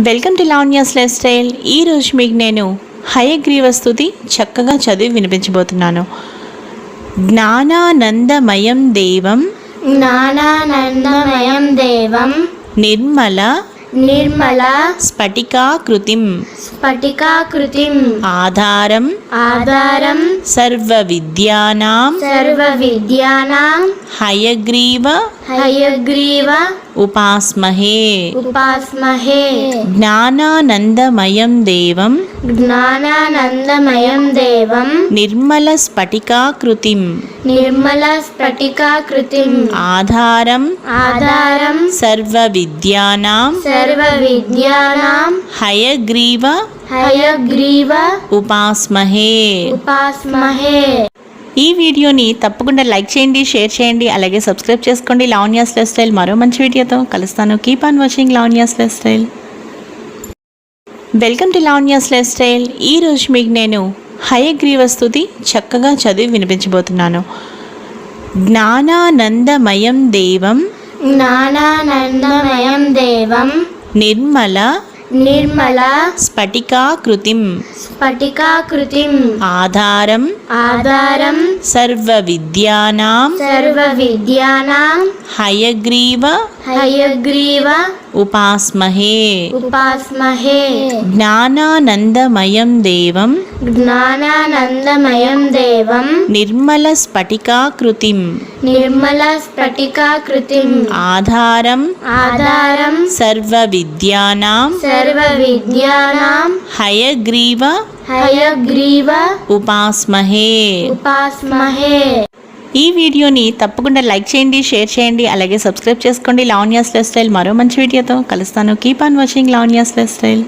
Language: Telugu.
Welcome to Lavanya's lifestyle. ఈరోజు మీకు నేను హయగ్రీవ స్తుతి చక్కగా చదివి వినిపించబోతున్నాను. జ్ఞానానందమయం దేవం జ్ఞానానందమయం దేవం నిర్మల నిర్మల స్ఫటికాకృతిం స్ఫటికాకృతిం ఆధారం ఆధారం సర్వ విద్యానాం సర్వ విద్యానాం హయగ్రీవ హయగ్రీవ ఉపాస్మహే. ఉపాస్మహే. జ్ఞానానందమయం దేవం జ్ఞానానందమయం దేవం నిర్మల స్ఫటికాకృతిం నిర్మల స్ఫటికాకృతిం ఆధారం ఆధారం సర్వ విద్యానాం సర్వ విద్యానాం హయగ్రీవ హయగ్రీవ ఉపాస్మహే. ఉపాస్మహే. ఈ వీడియోని తప్పకుండా లైక్ చేయండి షేర్ చేయండి అలాగే సబ్స్క్రైబ్ చేసుకోండి లావణ్యాస్ లైఫ్ స్టైల్. మరో మంచి వీడియోతో కలుస్తాను. Keep on watching Lavanya's lifestyle. Welcome to Lavanya's lifestyle. ఈరోజు మీకు నేను హయగ్రీవ స్తుతి చక్కగా చదివి వినిపించబోతున్నాను. జ్ఞానానందమయం దేవం జ్ఞానానందమయం దేవం నిర్మల నిర్మల స్ఫటికాకృతిం స్ఫటికాకృతిం. ఆధారం. ఆధారం. సర్వ విద్యానాం సర్వ విద్యానాం హయగ్రీవ. హయగ్రీవ. ఉపాస్మహే. ఉపాస్మహే. జ్ఞానానందమయం దేవం. జ్ఞానానందమయం దేవం నిర్మల స్ఫటికాకృతిం. నిర్మల స్ఫటికాకృతిం. ఆధారం. ఆధారం. సర్వ విద్యానాం సర్వ విద్యానాం హయగ్రీవ. హయగ్రీవ. ఉపాస్మహే. ఉపాస్మహే. ఈ వీడియోని తప్పకుండా లైక్ చేయండి షేర్ చేయండి అలాగే సబ్స్క్రైబ్ చేసుకోండి. లావణ్యాస్ లైఫ్ స్టైల్ మరో మంచి వీడియోతో కలుస్తాను. Keep on watching Lavanya's lifestyle.